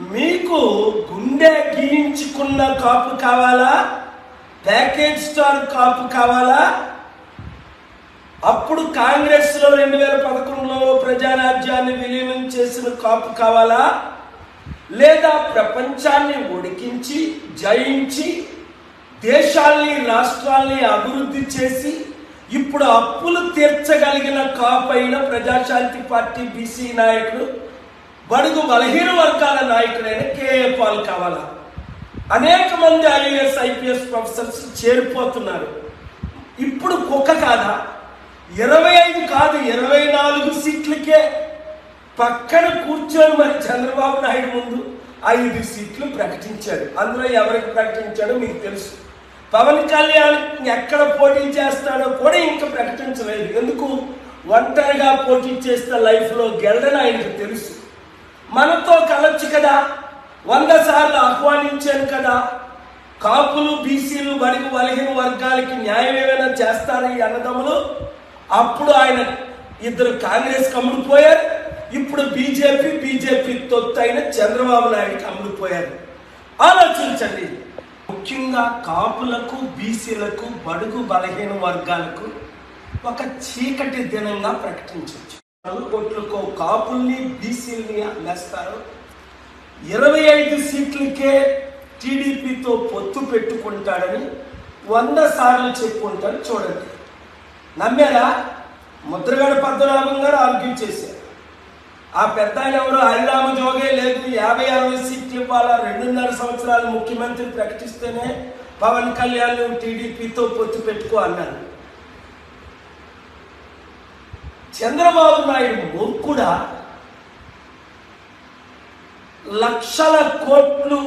మీకు గుండె గీయించుకున్న కాపు కావాలా? ప్యాకేజ్ స్టార్ కాపు కావాలా? అప్పుడు కాంగ్రెస్లో రెండు వేల పదకొండులో ప్రజారాజ్యాన్ని విలీనం చేసిన కాపు కావాలా? లేదా ప్రపంచాన్ని ఉడికించి జయించి దేశాల్ని రాష్ట్రాల్ని అభివృద్ధి చేసి ఇప్పుడు అప్పులు తీర్చగలిగిన కాపైన ప్రజాశాంతి పార్టీ బీసీ నాయకుడు బడుగు బలహీన వర్గాల నాయకుడైన కేఏ పాల్ కావాలా? అనేక మంది ఐఏఎస్ ఐపీఎస్ ప్రొఫెసర్స్ చేరిపోతున్నారు. ఇప్పుడు కుక్క కాదా? ఇరవై ఐదు కాదు ఇరవై నాలుగు సీట్లకే పక్కన కూర్చొని మరి చంద్రబాబు నాయుడు ముందు. ఐదు సీట్లు ప్రకటించాడు అందులో ఎవరికి ప్రకటించాడో మీకు తెలుసు. పవన్ కళ్యాణ్ ఎక్కడ పోటీ చేస్తాడో కూడా ఇంకా ప్రకటించలేదు. ఎందుకు? ఒంటరిగా పోటీ చేస్తే లైఫ్లో గెలడని ఆయనకు తెలుసు. మనతో కలొచ్చు కదా. వంద సార్లు ఆహ్వానించాను కదా. కాపులు బీసీలు బడుగు బలహీన వర్గాలకి న్యాయం ఏమైనా చేస్తారని అన్నదమ్ములు? అప్పుడు ఆయన ఇద్దరు కాంగ్రెస్ అమ్ముడుపోయారు ఇప్పుడు బీజేపీ బీజేపీ తొత్తు అయిన చంద్రబాబు నాయుడుకి అమ్ముడుపోయారు ఆలోచించండి. ముఖ్యంగా కాపులకు బీసీలకు బడుగు బలహీన వర్గాలకు ఒక చీకటి దినంగా ప్రకటించవచ్చు. కోట్లకో కాపుల్ని బీసీల్ని అమ్మేస్తారు. ఇరవై ఐదు సీట్లకే టీడీపీతో పొత్తు పెట్టుకుంటాడని వంద సార్లు చెప్పుకుంటారు చూడండి. నమ్మారా? ముద్రగడ పద్మనాభం గారు ఆర్గ్యూ చేశారు. ఆ పెద్ద ఆయన ఎవరు హరిరామ జోగే లేదు యాభై అరవై సీట్లు ఇవ్వాలా? రెండున్నర సంవత్సరాలు ముఖ్యమంత్రి ప్రకటిస్తేనే పవన్ కళ్యాణ్ టీడీపీతో పొత్తు పెట్టుకో అన్నారు చంద్రబాబు నాయుడు మూర్ఖుడా లక్షల కోట్లు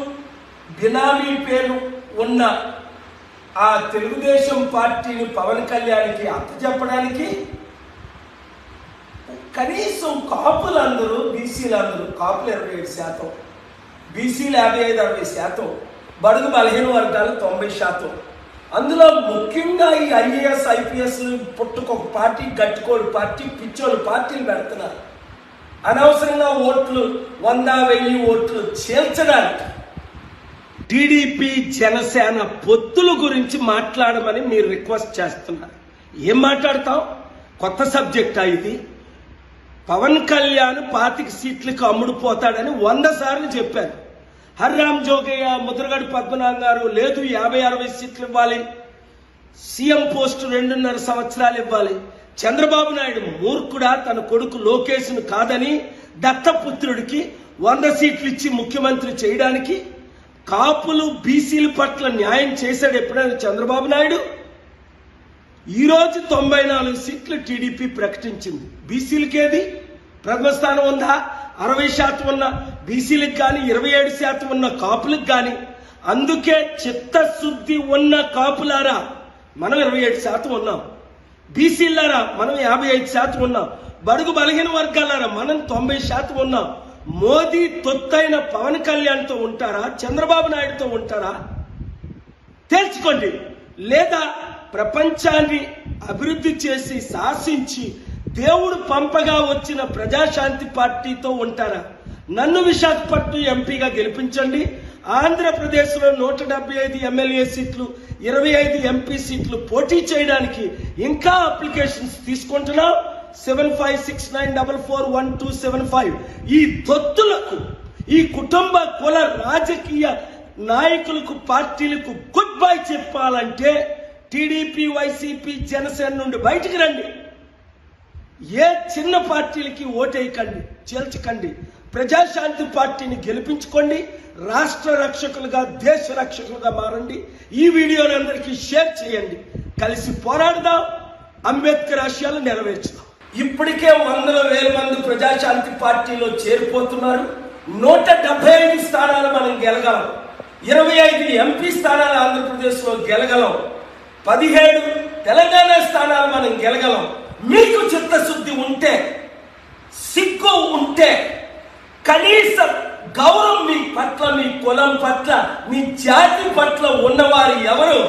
బినామీ పేరు ఉన్న ఆ తెలుగుదేశం పార్టీని పవన్ కళ్యాణ్కి అప్పచెప్పడానికి కనీసం కాపులందరూ బీసీలందరూ కాపులు ఇరవై ఏడు శాతం బీసీలు యాభై ఐదు అరవై శాతం బడుగు బలహీన వర్గాలు తొంభై శాతం. అందులో ముఖ్యంగా ఈ ఐఏఎస్ ఐపీఎస్ పుట్టుకొక పార్టీ గట్టుకోడు పార్టీ పిచ్చోడు పార్టీలు పెడుతున్నారు. అనవసరంగా ఓట్లు వంద వెయ్యి ఓట్లు చేర్చడానికి టీడీపీ జనసేన పొత్తుల గురించి మాట్లాడమని మీరు రిక్వెస్ట్ చేస్తున్నారు. ఏం మాట్లాడతాం? కొత్త సబ్జెక్టా ఇది? పవన్ కళ్యాణ్ పాతిక సీట్లకు అమ్ముడుపోతాడని వంద సార్లు చెప్పారు. హర్రామ్ జోగయ్య ముద్రగడ పద్మనాభం గారు లేదు యాభై అరవై సీట్లు ఇవ్వాలి. సీఎం పోస్టు రెండున్నర సంవత్సరాలు ఇవ్వాలి. చంద్రబాబు నాయుడు మూర్ఖుడా తన కొడుకు లోకేష్ను కాదని దత్తపుత్రుడికి వంద సీట్లు ఇచ్చి ముఖ్యమంత్రి చేయడానికి కాపులు బీసీల పట్ల న్యాయం చేశాడు ఎప్పుడైనా చంద్రబాబు నాయుడు? ఈరోజు తొంభై నాలుగు సీట్లు టీడీపీ ప్రకటించింది. బీసీలకేది? ప్రథమ స్థానం ఉందా? అరవై శాతం ఉన్న బీసీలకు కానీ ఇరవై ఏడు శాతం ఉన్న కాపులకు కానీ అందుకే చిత్తశుద్ధి ఉన్న కాపులారా మనం ఇరవై ఏడు శాతం ఉన్నాం. బీసీలారా మనం యాభై ఐదు శాతం ఉన్నాం. బడుగు బలహీన వర్గాలారా మనం తొంభై శాతం ఉన్నాం. మోదీ తొత్తైన పవన్ కళ్యాణ్తో ఉంటారా? చంద్రబాబు నాయుడుతో ఉంటారా? తేల్చుకోండి లేదా ప్రపంచాన్ని అభివృద్ధి చేసి శాసించి దేవుడు పంపగా వచ్చిన ప్రజాశాంతి పార్టీతో ఉంటారా? నన్ను విశాఖపట్నం ఎంపీగా గెలిపించండి. ఆంధ్రప్రదేశ్లో నూట డెబ్బై ఐదు ఎమ్మెల్యే సీట్లు ఇరవై ఐదు ఎంపీ సీట్లు పోటీ చేయడానికి ఇంకా అప్లికేషన్స్ తీసుకుంటున్నాం. Seven five six nine double four one two seven five. ఈ తొత్తులకు ఈ కుటుంబ కుల రాజకీయ నాయకులకు పార్టీలకు గుడ్ బై చెప్పాలంటే టీడీపీ వైసీపీ జనసేన నుండి బయటికి రండి. ఏ చిన్న పార్టీలకి ఓటేయకండి చేల్చకండి. ప్రజాశాంతి పార్టీని గెలిపించుకోండి రాష్ట్ర రక్షకులుగా దేశ రక్షకులుగా మారండి. ఈ వీడియోని అందరికీ షేర్ చేయండి. కలిసి పోరాడదాం. అంబేద్కర్ ఆశయాలు నెరవేర్చుదాం. ఇప్పటికే వందల వేల మంది ప్రజాశాంతి పార్టీలో చేరిపోతున్నారు. నూట డెబ్బై ఐదు స్థానాలు మనం గెలగలం. ఇరవై ఐదు ఎంపీ స్థానాలు ఆంధ్రప్రదేశ్లో గెలగలం. పదిహేడు తెలంగాణ స్థానాలు మనం గెలగలం. మీకు చిత్తశుద్ధి ఉంటే సిగ్గు ఉంటే కనీసం గౌరవం మీ పట్ల మీ కులం పట్ల మీ జాతి పట్ల ఉన్నవారు ఎవరు?